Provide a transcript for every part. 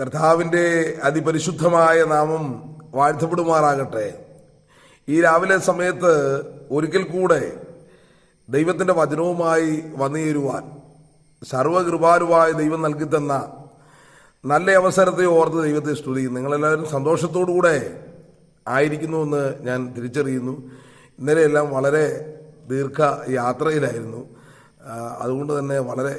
കർത്താവിന്റെ അതിപരിശുദ്ധമായ നാമം വാഴ്ത്തപ്പെടുമാറാകട്ടെ. ഈ രാവിലെ സമയത്ത് ഒരിക്കൽ കൂടെ ദൈവത്തിന്റെ വചനവുമായി വന്നുചേരുവാൻ സർവകൃപാലുവായ ദൈവം നൽകി തന്ന നല്ല അവസരത്തെ ഓർത്ത് ദൈവത്തെ സ്തുതിക്കുന്നു. നിങ്ങളെല്ലാവരും സന്തോഷത്തോടുകൂടെ ആയിരിക്കുന്നുവെന്ന് ഞാൻ തിരിച്ചറിയുന്നു. ഇന്നലെയെല്ലാം വളരെ ദീർഘ യാത്രയിലായിരുന്നു. അതുകൊണ്ട് തന്നെ വളരെ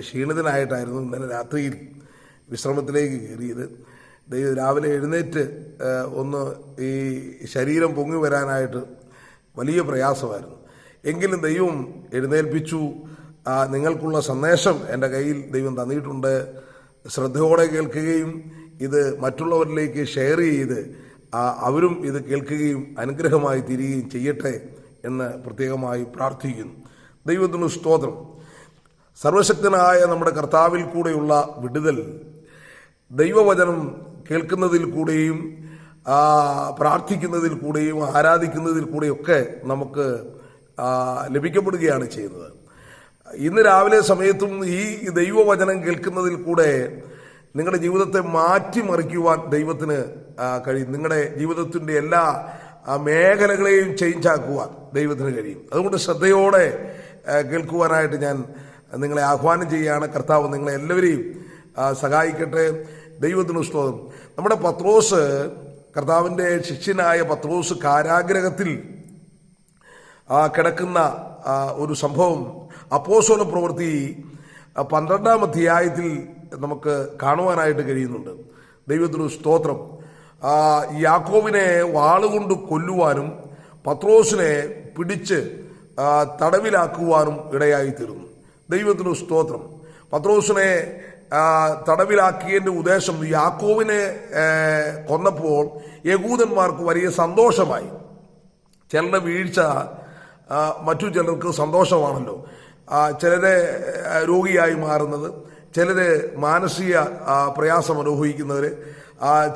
ക്ഷീണിതനായിട്ടായിരുന്നു ഇന്നലെ രാത്രിയിൽ. വിശ്രമത്തിലേക്ക് കയറിയത്. ദൈവം രാവിലെ എഴുന്നേറ്റ് ഒന്ന് ഈ ശരീരം പൊങ്ങി വരാനായിട്ട് വലിയ പ്രയാസമായിരുന്നു. എങ്കിലും ദൈവം എഴുന്നേൽപ്പിച്ചു. നിങ്ങൾക്കുള്ള സന്ദേശം എന്റെ കയ്യിൽ ദൈവം തന്നിട്ടുണ്ട്. ശ്രദ്ധയോടെ കേൾക്കുകയും ഇത് മറ്റുള്ളവരിലേക്ക് ഷെയർ ചെയ്ത് അവരും ഇത് കേൾക്കുകയും അനുഗ്രഹമായി തീരുകയും ചെയ്യട്ടെ എന്ന് പ്രത്യേകമായി പ്രാർത്ഥിക്കുന്നു. ദൈവത്തിന് സ്തോത്രം. സർവശക്തനായ നമ്മുടെ കർത്താവിൽ കൂടെയുള്ള വിടുതൽ ദൈവവചനം കേൾക്കുന്നതിൽ കൂടെയും പ്രാർത്ഥിക്കുന്നതിൽ കൂടെയും ആരാധിക്കുന്നതിൽ കൂടെയും ഒക്കെ നമുക്ക് ലഭിക്കപ്പെടുകയാണ് ചെയ്യുന്നത്. ഇന്ന് രാവിലെ സമയത്തും ഈ ദൈവവചനം കേൾക്കുന്നതിൽ കൂടെ നിങ്ങളുടെ ജീവിതത്തെ മാറ്റിമറിക്കുവാൻ ദൈവത്തിന് കഴിയും. നിങ്ങളുടെ ജീവിതത്തിന്റെ എല്ലാ മേഖലകളെയും ചേഞ്ച് ആക്കുവാൻ ദൈവത്തിന് കഴിയും. അതുകൊണ്ട് ശ്രദ്ധയോടെ കേൾക്കുവാനായിട്ട് ഞാൻ നിങ്ങളെ ആഹ്വാനം ചെയ്യുകയാണ്. കർത്താവ് നിങ്ങളെ എല്ലാവരെയും സഹായിക്കട്ടെ. ദൈവത്തിന് സ്തോത്രം. നമ്മുടെ പത്രോസ് കർത്താവിന്റെ ശിഷ്യനായ പത്രോസ് കാരാഗ്രഹത്തിൽ കിടക്കുന്ന ഒരു സംഭവം അപ്പോസോല പ്രവൃത്തി പന്ത്രണ്ടാം അധ്യായത്തിൽ നമുക്ക് കാണുവാനായിട്ട് കഴിയുന്നുണ്ട്. ദൈവത്തിന് സ്തോത്രം. യാക്കോവിനെ വാളുകൊണ്ട് കൊല്ലുവാനും പത്രോസിനെ പിടിച്ച് തടവിലാക്കുവാനും ഇടയായി ദൈവത്തിന് സ്തോത്രം. പത്രോസിനെ തടവിലാക്കിയതിന്റെ ഉദ്ദേശം യാക്കോവിനെ കൊന്നപ്പോൾ യകൂദന്മാർക്ക് വലിയ സന്തോഷമായി. ചിലരുടെ വീഴ്ച മറ്റു ചിലർക്ക് സന്തോഷമാണല്ലോ. ചിലരെ രോഗിയായി മാറുന്നത് ചിലര് മാനസിക പ്രയാസം അനുഭവിക്കുന്നവർ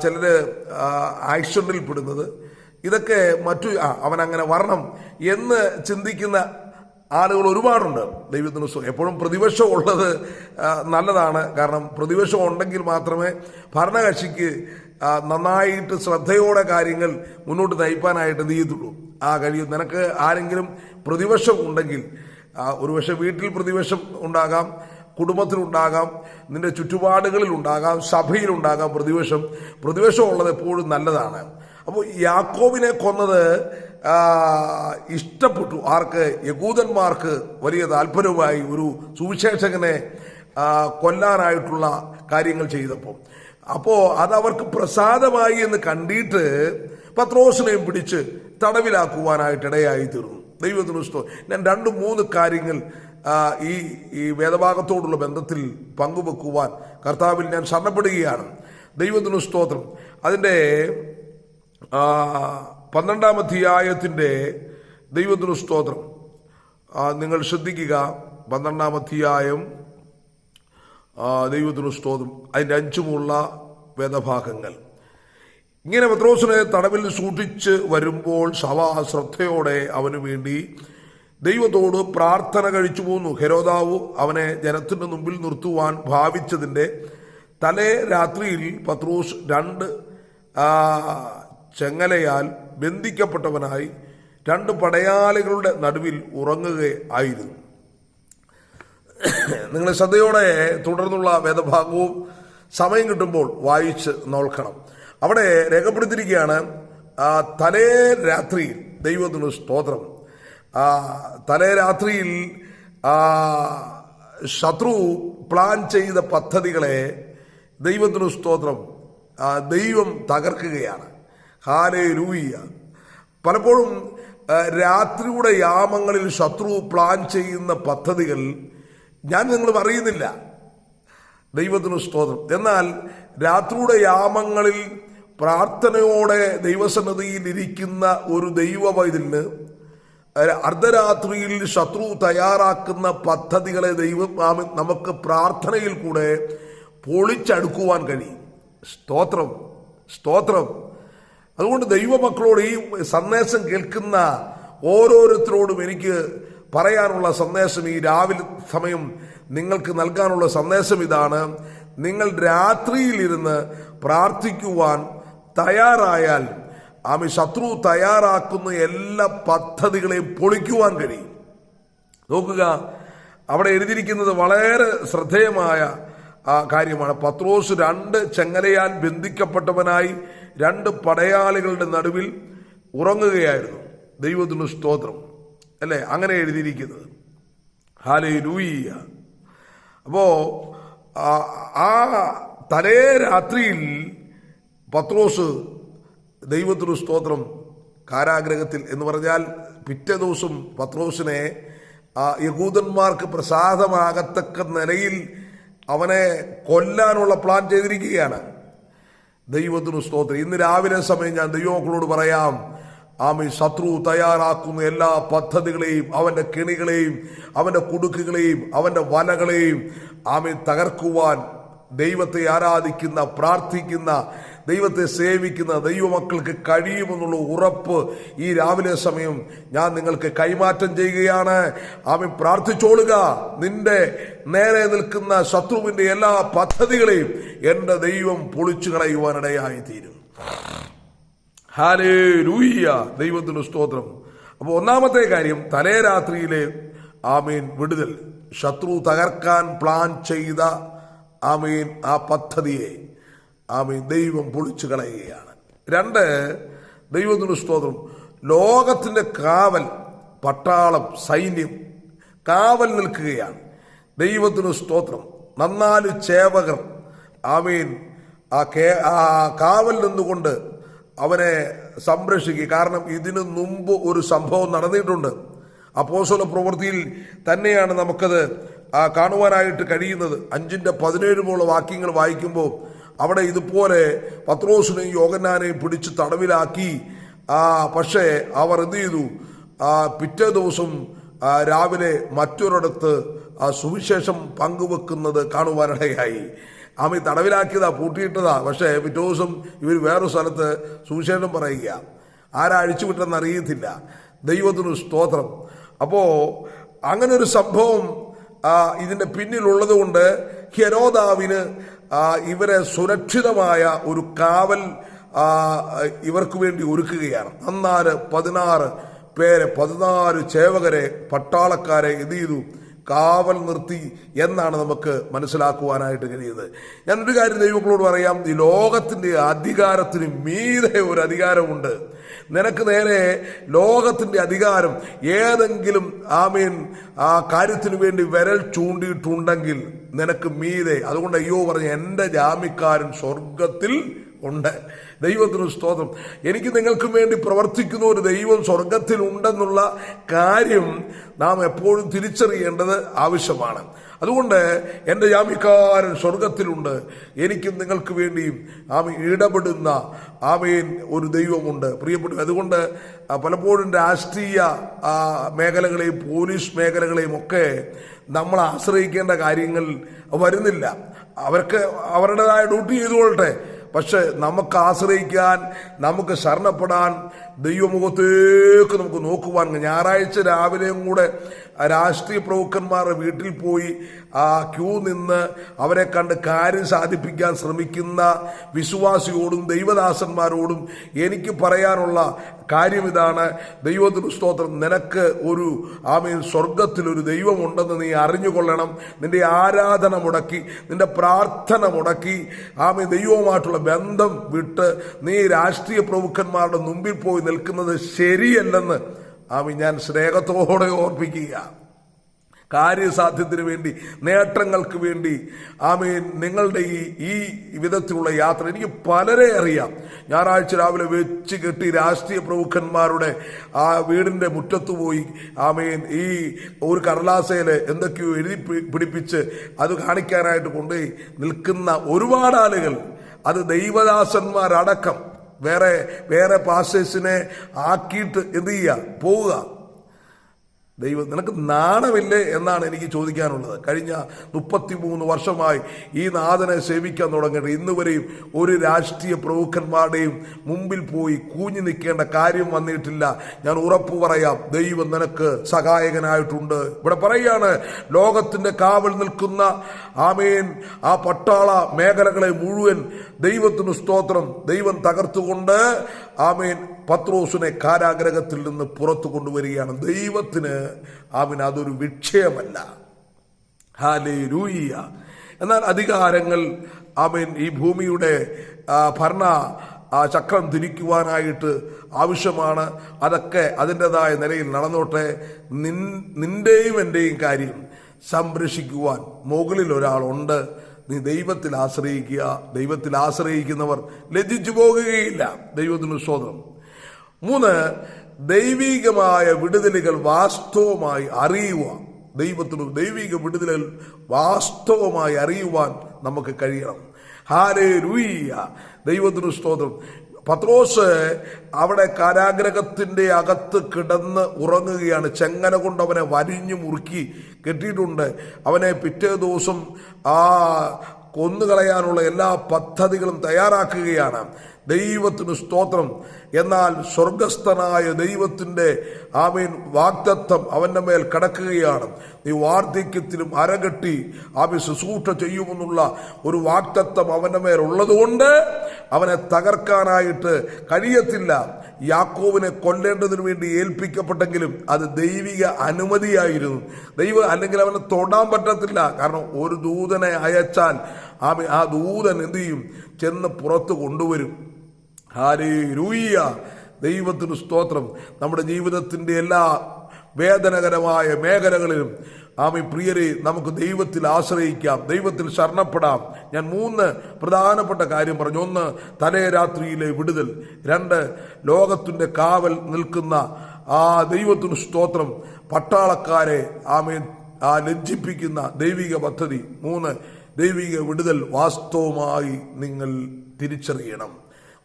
ചിലര് ആക്സിഡന്റിൽ പെടുന്നത് ഇതൊക്കെ മറ്റു അവൻ അങ്ങനെ വരണം എന്ന് ചിന്തിക്കുന്ന ആളുകൾ ഒരുപാടുണ്ട്. ദൈവത്തിന്. എപ്പോഴും പ്രതിപക്ഷം ഉള്ളത് നല്ലതാണ്. കാരണം പ്രതിപക്ഷം ഉണ്ടെങ്കിൽ മാത്രമേ ഭരണകക്ഷിക്ക് നന്നായിട്ട് ശ്രദ്ധയോടെ കാര്യങ്ങൾ മുന്നോട്ട് നയിപ്പാനായിട്ട് നീയത്തുള്ളൂ ആ കഴിയും. നിനക്ക് ആരെങ്കിലും പ്രതിപക്ഷം ഉണ്ടെങ്കിൽ ഒരുപക്ഷെ വീട്ടിൽ പ്രതിപക്ഷം ഉണ്ടാകാം കുടുംബത്തിലുണ്ടാകാം നിന്റെ ചുറ്റുപാടുകളിൽ ഉണ്ടാകാം സഭയിലുണ്ടാകാം പ്രതിപക്ഷം. പ്രതിപക്ഷം ഉള്ളത് എപ്പോഴും നല്ലതാണ്. അപ്പോൾ യാക്കോബിനെ കൊന്നത് ഇഷ്ടപ്പെട്ടു. ആർക്ക്? യകൂദന്മാർക്ക് വലിയ താല്പര്യവുമായി ഒരു സുവിശേഷകനെ കൊല്ലാനായിട്ടുള്ള കാര്യങ്ങൾ ചെയ്തപ്പോൾ. അപ്പോൾ അതവർക്ക് പ്രസാദമായി എന്ന് കണ്ടിട്ട് പത്രോസിനെയും പിടിച്ച് തടവിലാക്കുവാനായിട്ട് ഇടയായി തീർന്നു. ദൈവത്തിന് ഇഷ്ടം ഞാൻ രണ്ട് മൂന്ന് കാര്യങ്ങൾ ഈ ഈ വേദഭാഗത്തോടുള്ള ബന്ധത്തിൽ പങ്കുവെക്കുവാൻ കർത്താവിൽ ഞാൻ ശരണപ്പെടുകയാണ്. ദൈവത്തിനു സ്തോത്രം. അതിന്റെ പന്ത്രണ്ടാം അധ്യായത്തിന്റെ ദൈവത്തിനു സ്തോത്രം. നിങ്ങൾ ശ്രദ്ധിക്കുക പന്ത്രണ്ടാം അധ്യായം ദൈവത്തിനു സ്തോത്രം. അതിന്റെ അഞ്ചുമുള്ള വേദഭാഗങ്ങൾ. ഇങ്ങനെ പത്രോസിനെ തടവിൽ സൂക്ഷിച്ച് വരുമ്പോൾ ശവ ശ്രദ്ധയോടെ അവന് വേണ്ടി ദൈവത്തോട് പ്രാർത്ഥന കഴിച്ചു പോന്നു. ഹെരോദാവ് അവനെ ജനത്തിന്റെ മുമ്പിൽ നിർത്തുവാൻ ഭാവിച്ചതിന്റെ തലേ രാത്രിയിൽ പത്രോസ് രണ്ട് ചെങ്ങലയാൽ ബന്ധിക്കപ്പെട്ടവനായി രണ്ട് പടയാളികളുടെ നടുവിൽ ഉറങ്ങുകയായിരുന്നു നിങ്ങൾ ശ്രദ്ധയോടെ തുടർന്നുള്ള വേദഭാഗവും സമയം കിട്ടുമ്പോൾ വായിച്ച് നോക്കണം. അവിടെ രേഖപ്പെടുത്തിയിരിക്കുകയാണ് തലേ രാത്രിയിൽ ദൈവത്തിന് സ്തോത്രം. തലേ രാത്രിയിൽ ശത്രു പ്ലാൻ ചെയ്ത പദ്ധതികളെ ദൈവത്തിന് സ്തോത്രം ദൈവം തകർക്കുകയാണ്. ഹാലേ ലൂയ്യ പലപ്പോഴും രാത്രിയുടെ യാമങ്ങളിൽ ശത്രു പ്ലാൻ ചെയ്യുന്ന പദ്ധതികൾ ഞാൻ നിങ്ങൾ അറിയുന്നില്ല. ദൈവത്തിന് സ്തോത്രം. എന്നാൽ രാത്രിയുടെ യാമങ്ങളിൽ പ്രാർത്ഥനയോടെ ദൈവസന്നതിയിൽ ഇരിക്കുന്ന ഒരു ദൈവ അർദ്ധരാത്രിയിൽ ശത്രു തയ്യാറാക്കുന്ന പദ്ധതികളെ ദൈവം നമുക്ക് പ്രാർത്ഥനയിൽ കൂടെ പൊളിച്ചടുക്കുവാൻ കഴിയും. സ്തോത്രം. സ്തോത്രം. അതുകൊണ്ട് ദൈവമക്കളോട് ഈ സന്ദേശം കേൾക്കുന്ന ഓരോരുത്തരോടും എനിക്ക് പറയാനുള്ള സന്ദേശം ഈ രാവിലെ സമയം നിങ്ങൾക്ക് നൽകാനുള്ള സന്ദേശം ഇതാണ്. നിങ്ങൾ രാത്രിയിലിരുന്ന് പ്രാർത്ഥിക്കുവാൻ തയ്യാറായാൽ ആമി ശത്രു തയ്യാറാക്കുന്ന എല്ലാ പദ്ധതികളെയും പൊളിക്കുവാൻ കഴിയും. നോക്കുക അവിടെ എഴുതിയിരിക്കുന്നത് വളരെ ശ്രദ്ധേയമായ കാര്യമാണ്. പത്രോസ് രണ്ട് ചെങ്ങലയാൽ ബന്ധിക്കപ്പെട്ടവനായി രണ്ട് പടയാളികളുടെ നടുവിൽ ഉറങ്ങുകയായിരുന്നു. ദൈവത്തിനു സ്തോത്രം. അല്ലേ? അങ്ങനെ എഴുതിയിരിക്കുന്നത്. ഹാലേ ലൂയ്യ അപ്പോ ആ തലേ രാത്രിയിൽ പത്രോസ് ദൈവത്തിനു സ്തോത്രം കാരാഗ്രഹത്തിൽ എന്ന് പറഞ്ഞാൽ പിറ്റേ ദിവസം പത്രോസിനെ യഹൂദന്മാർക്ക് പ്രസാദമാകത്തക്ക നിലയിൽ അവനെ കൊല്ലാനുള്ള പ്ലാൻ ചെയ്തിരിക്കുകയാണ്. ദൈവത്തിനു സ്തോത്രം. ഇന്ന് രാവിലെ സമയം ഞാൻ ദൈവമക്കളോട് പറയാം ആമി ശത്രു തയ്യാറാക്കുന്ന എല്ലാ പദ്ധതികളെയും അവന്റെ കെണികളെയും അവന്റെ കുടുക്കുകളെയും അവന്റെ വലകളെയും ആമി തകർക്കുവാൻ ദൈവത്തെ ആരാധിക്കുന്ന പ്രാർത്ഥിക്കുന്ന ദൈവത്തെ സേവിക്കുന്ന ദൈവമക്കൾക്ക് കഴിയുമെന്നുള്ള ഉറപ്പ് ഈ രാവിലെ സമയം ഞാൻ നിങ്ങൾക്ക് കൈമാറ്റം ചെയ്യുകയാണ്. ആമി പ്രാർത്ഥിച്ചോളുക. നിന്റെ നേരെ നിൽക്കുന്ന ശത്രുവിന്റെ എല്ലാ പദ്ധതികളെയും എന്റെ ദൈവം പൊളിച്ചു കളയുവാനിടയായി തീരും ഹാലേ ലൂയ്യ ദൈവത്തിന് സ്തോത്രം. അപ്പോൾ ഒന്നാമത്തെ കാര്യം തലേ രാത്രിയിലെ ആമീൻ വിടുതൽ. ശത്രു തകർക്കാൻ പ്ലാൻ ചെയ്ത ആമീൻ ആ പദ്ധതിയെ ആമീൻ. ദൈവം പൊളിച്ചു കളയുകയാണ്. രണ്ട് ദൈവത്തിന് സ്തോത്രം. ലോകത്തിന്റെ കാവൽ പട്ടാളം സൈന്യം കാവൽ നിൽക്കുകയാണ്. ദൈവത്തിന് സ്തോത്രം. നന്നാൽ ചേവകർ ആമീൻ ആ കേ ആ കാവൽ നിന്നുകൊണ്ട് അവനെ സംരക്ഷിക്കുക. കാരണം ഇതിനു മുമ്പ് ഒരു സംഭവം നടന്നിട്ടുണ്ട്. അപ്പോസ്തല പ്രവൃത്തിയിൽ തന്നെയാണ് നമുക്കത് കാണുവാനായിട്ട് കഴിയുന്നത്. അഞ്ചിന്റെ പതിനേഴുമുള്ള വാക്യങ്ങൾ വായിക്കുമ്പോൾ അവിടെ ഇതുപോലെ പത്രോസിനെയും യോഗന്നാനെയും പിടിച്ച് തടവിലാക്കി. പക്ഷേ അവർ എന്ത് ചെയ്തു? പിറ്റേ ദിവസം രാവിലെ മറ്റൊരിടത്ത് സുവിശേഷം പങ്കുവെക്കുന്നത് കാണുവാനിടയായി. ആമി തടവിലാക്കിയതാ പൂട്ടിയിട്ടതാ. പക്ഷേ പിറ്റേ ദിവസം ഇവർ വേറൊരു സ്ഥലത്ത് സുവിശേഷം പറയുക ആരാ അഴിച്ചുവിട്ടെന്ന് അറിയത്തില്ല. ദൈവത്തിനു സ്തോത്രം. അപ്പോ അങ്ങനെ ഒരു സംഭവം ഇതിന്റെ പിന്നിലുള്ളത് കൊണ്ട് ഹെരോദാവിന് ഇവരെ സുരക്ഷിതമായ ഒരു കാവൽ ഇവർക്ക് വേണ്ടി ഒരുക്കുകയാണ്. അന്നാൽ പതിനാറ് പേരെ പതിനാല് ചേവകരെ പട്ടാളക്കാരെ എന്ത് ചെയ്തു? കാവൽ നിർത്തി എന്നാണ് നമുക്ക് മനസ്സിലാക്കുവാനായിട്ട് കഴിയുന്നത്. ഞാനൊരു കാര്യം ദൈവങ്ങളോട് പറയാം. ഈ ലോകത്തിന്റെ അധികാരത്തിന് മീതെ ഒരു അധികാരമുണ്ട്. നിനക്ക് നേരെ ലോകത്തിന്റെ അധികാരം ഏതെങ്കിലും ആമീൻ ആ കാര്യത്തിനു വേണ്ടി വിരൽ ചൂണ്ടിയിട്ടുണ്ടെങ്കിൽ നിനക്ക് മീതെ. അതുകൊണ്ട് അയ്യോ പറഞ്ഞ എന്റെ ജാമ്യക്കാരൻ സ്വർഗത്തിൽ ഉണ്ട്. ദൈവത്തിന് സ്തോത്രം. എനിക്ക് നിങ്ങൾക്കും വേണ്ടി പ്രവർത്തിക്കുന്ന ഒരു ദൈവം സ്വർഗത്തിൽ ഉണ്ടെന്നുള്ള കാര്യം നാം എപ്പോഴും തിരിച്ചറിയേണ്ടത് ആവശ്യമാണ്. അതുകൊണ്ട് എന്റെ ജാമ്യക്കാരൻ സ്വർഗത്തിലുണ്ട് എനിക്കും നിങ്ങൾക്ക് വേണ്ടിയും ആമ ഇടപെടുന്ന ആമേൻ ഒരു ദൈവമുണ്ട്. പ്രിയപ്പെട്ടു അതുകൊണ്ട് പലപ്പോഴും രാഷ്ട്രീയ മേഖലകളെയും പോലീസ് മേഖലകളെയും ഒക്കെ നമ്മൾ ആശ്രയിക്കേണ്ട കാര്യങ്ങൾ വരുന്നില്ല. അവർക്ക് അവരുടേതായ ഡ്യൂട്ടി ചെയ്തുകൊള്ളട്ടെ. പക്ഷെ നമുക്ക് ആശ്രയിക്കാൻ നമുക്ക് ശരണപ്പെടാൻ ദൈവമുഖത്തേക്ക് നമുക്ക് നോക്കുവാൻ ഞായറാഴ്ച രാവിലെയും കൂടെ രാഷ്ട്രീയ പ്രമുഖന്മാരുടെ വീട്ടിൽ പോയി ആ ക്യൂ നിന്ന് അവരെ കണ്ട് കാര്യം സാധിപ്പിക്കാൻ ശ്രമിക്കുന്ന വിശ്വാസിയോടും ദൈവദാസന്മാരോടും എനിക്ക് പറയാനുള്ള കാര്യം ഇതാണ്. ദൈവത്തിന് സ്തോത്രം. നിനക്ക് ഒരു ആമീൻ സ്വർഗത്തിലൊരു ദൈവമുണ്ടെന്ന് നീ അറിഞ്ഞുകൊള്ളണം. നിന്റെ ആരാധന മുടക്കി നിന്റെ പ്രാർത്ഥന മുടക്കി ആമീൻ ദൈവവുമായിട്ടുള്ള ബന്ധം വിട്ട് നീ രാഷ്ട്രീയ പ്രമുഖന്മാരുടെ മുമ്പിൽ പോയി നിൽക്കുന്നത് ശരിയല്ലെന്ന് ആമീൻ ഞാൻ സ്നേഹത്തോടെ ഓർപ്പിക്കുക. കാര്യസാധ്യത്തിന് വേണ്ടി നേട്ടങ്ങൾക്ക് വേണ്ടി. ആമീൻ നിങ്ങളുടെ ഈ ഈ വിധത്തിലുള്ള യാത്ര എനിക്ക് പലരെ അറിയാം. ഞായറാഴ്ച രാവിലെ വെച്ച് കെട്ടി രാഷ്ട്രീയ പ്രമുഖന്മാരുടെ ആ വീടിന്റെ മുറ്റത്ത് പോയി ആമീൻ ഈ ഒരു കടലാസയിൽ എന്തൊക്കെയോ എഴുതി പിടിപ്പിച്ച് അത് കാണിക്കാനായിട്ട് കൊണ്ടുപോയി നിൽക്കുന്ന ഒരുപാട് ആളുകൾ. അത് ദൈവദാസന്മാരടക്കം. വേറെ വേറെ പാസ്റ്റേഴ്സിനെ ആക്കിയിട്ട് എന്ത് ചെയ്യുക? പോവുക. ദൈവം നിനക്ക് നാണമില്ലേ എന്നാണ് എനിക്ക് ചോദിക്കാനുള്ളത്. കഴിഞ്ഞ മുപ്പത്തിമൂന്ന് വർഷമായി ഈ നാഥനെ സേവിക്കാൻ തുടങ്ങിയിട്ട് ഇന്ന് വരെയും ഒരു രാഷ്ട്രീയ പ്രമുഖന്മാരുടെയും മുമ്പിൽ പോയി കൂഞ്ഞു നിൽക്കേണ്ട കാര്യം വന്നിട്ടില്ല. ഞാൻ ഉറപ്പു പറയാം ദൈവം നിനക്ക് സഹായകനായിട്ടുണ്ട്. ഇവിടെ പറയാണ് ലോകത്തിന്റെ കാവൽ നിൽക്കുന്ന ആമേൻ ആ പട്ടാള മേഖലകളെ മുഴുവൻ ദൈവത്തിന് സ്തോത്രം. ദൈവം തകർത്തുകൊണ്ട് ആമേൻ പത്രോസിനെ കാരാഗ്രഹത്തിൽ നിന്ന് പുറത്തു കൊണ്ടുവരികയാണ്. ദൈവത്തിന് ആമീൻ അതൊരു വിക്ഷയമല്ല ഹാലേ ഹാലേലൂയ്യ എന്നാൽ അധികാരങ്ങൾ ആമീൻ ഈ ഭൂമിയുടെ ഭരണ ചക്രം തിരിക്കുവാനായിട്ട് ആവശ്യമാണ്. അതൊക്കെ അതിന്റെതായ നിലയിൽ നടന്നോട്ടെ. നിൻ നിന്റെയും എന്റെയും കാര്യം സംരക്ഷിക്കുവാൻ മുകളിൽ ഒരാളുണ്ട്. നീ ദൈവത്തിൽ ആശ്രയിക്കുക. ദൈവത്തിൽ ആശ്രയിക്കുന്നവർ ലജ്ജിച്ചു പോകുകയില്ല. ദൈവത്തിന് സ്വതം മൂന്ന് ദൈവികമായ വിടുതലുകൾ വാസ്തവമായി അറിയുക ദൈവത്തിനും ദൈവിക വിടുതലുകൾ വാസ്തവമായി അറിയുവാൻ നമുക്ക് കഴിയണം. ഹാരേ രൂയ്യ ദൈവത്തിനു സ്തോത്രം. പത്രോസ് അവിടെ കാരാഗ്രഹത്തിന്റെ അകത്ത് കിടന്ന് ഉറങ്ങുകയാണ്. ചെങ്ങന കൊണ്ട് അവനെ വരിഞ്ഞു മുറുക്കി കെട്ടിയിട്ടുണ്ട്. അവനെ പിറ്റേ ദിവസം ആ കൊന്നുകളയാനുള്ള എല്ലാ പദ്ധതികളും തയ്യാറാക്കുകയാണ്. ദൈവത്തിന് സ്തോത്രം. എന്നാൽ സ്വർഗസ്ഥനായ ദൈവത്തിന്റെ ആമീൻ വാഗ്ദത്തം അവന്റെ മേൽ കടക്കുകയാണ്. നീ വാർദ്ധക്യത്തിലും അരകെട്ടി ആമി ശുശ്രൂഷ ചെയ്യുമെന്നുള്ള ഒരു വാഗ്ദത്തം അവന്റെ മേൽ ഉള്ളതുകൊണ്ട് അവനെ തകർക്കാനായിട്ട് കഴിയത്തില്ല. യാക്കോവിനെ കൊല്ലേണ്ടതിനു വേണ്ടി ഏൽപ്പിക്കപ്പെട്ടെങ്കിലും അത് ദൈവിക അനുമതിയായിരുന്നു. ദൈവം അല്ലെങ്കിൽ അവനെ തൊടാൻ പറ്റത്തില്ല. കാരണം ഒരു ദൂതനെ അയച്ചാൽ ആമി ആ ദൂതൻ എന്ത് ചെയ്യും? ചെന്ന് പുറത്ത് കൊണ്ടുവരും. ഹാരേ രൂയ്യ ദൈവത്തിന് സ്തോത്രം. നമ്മുടെ ജീവിതത്തിന്റെ എല്ലാ വേദനകരമായ മേഖലകളിലും ആമി പ്രിയരെ നമുക്ക് ദൈവത്തിൽ ആശ്രയിക്കാം. ദൈവത്തിൽ ശരണപ്പെടാം. ഞാൻ മൂന്ന് പ്രധാനപ്പെട്ട കാര്യം പറഞ്ഞു. ഒന്ന് തലേ രാത്രിയിലെ വിടുതൽ. രണ്ട് ലോകത്തിന്റെ കാവൽ നിൽക്കുന്ന ആ ദൈവത്തിന് സ്തോത്രം. പട്ടാളക്കാരെ ആമേ ആ ലജ്ജിപ്പിക്കുന്ന ദൈവിക പദ്ധതി. മൂന്ന് ദൈവിക വിടുതൽ വാസ്തവമായി നിങ്ങൾ തിരിച്ചറിയണം.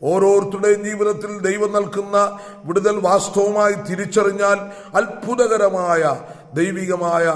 ഓരോരുത്തരുടെയും ജീവിതത്തിൽ ദൈവം നൽകുന്ന വിടുതൽ വാസ്തവമായി തിരിച്ചറിഞ്ഞാൽ അത്ഭുതകരമായ ദൈവികമായ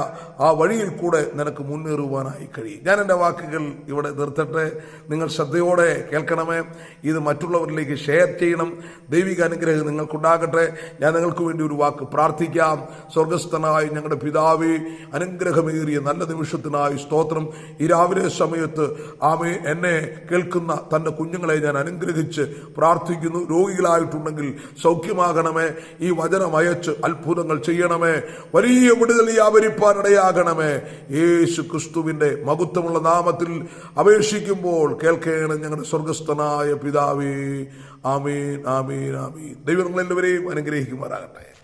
ആ വഴിയിൽ കൂടെ നിനക്ക് മുന്നേറുവാനായി കഴിയും. ഞാൻ എന്റെ വാക്കുകൾ ഇവിടെ നിർത്തട്ടെ. നിങ്ങൾ ശ്രദ്ധയോടെ കേൾക്കണമേ. ഇത് മറ്റുള്ളവരിലേക്ക് ഷെയർ ചെയ്യണം. ദൈവിക അനുഗ്രഹം നിങ്ങൾക്കുണ്ടാകട്ടെ. ഞാൻ നിങ്ങൾക്ക് വേണ്ടി ഒരു വാക്ക് പ്രാർത്ഥിക്കാം. സ്വർഗസ്ഥനായി ഞങ്ങളുടെ പിതാവേ അനുഗ്രഹമേറിയ നല്ല നിമിഷത്തിനായി സ്തോത്രം. ഈ രാവിലെ സമയത്ത് ആമേ എന്നെ കേൾക്കുന്ന തന്റെ കുഞ്ഞുങ്ങളെ ഞാൻ അനുഗ്രഹിച്ച് പ്രാർത്ഥിക്കുന്നു. രോഗികളായിട്ടുണ്ടെങ്കിൽ സൗഖ്യമാകണമേ. ഈ വചനം അയച്ച് അത്ഭുതങ്ങൾ ചെയ്യണമേ. വലിയ വിടുതൽ വ്യാപരിപ്പാനിടയാകണമേ. യേശു ക്രിസ്തുവിന്റെ മഹത്വമുള്ള നാമത്തിൽ അപേക്ഷിക്കുമ്പോൾ കേൾക്കേണ്ട ഞങ്ങളുടെ സ്വർഗസ്ഥനായ പിതാവേ. ആമീൻ ആമീൻ ആമീൻ. ദൈവങ്ങളെല്ലാവരെയും അനുഗ്രഹിക്കുമാറാകട്ടെ.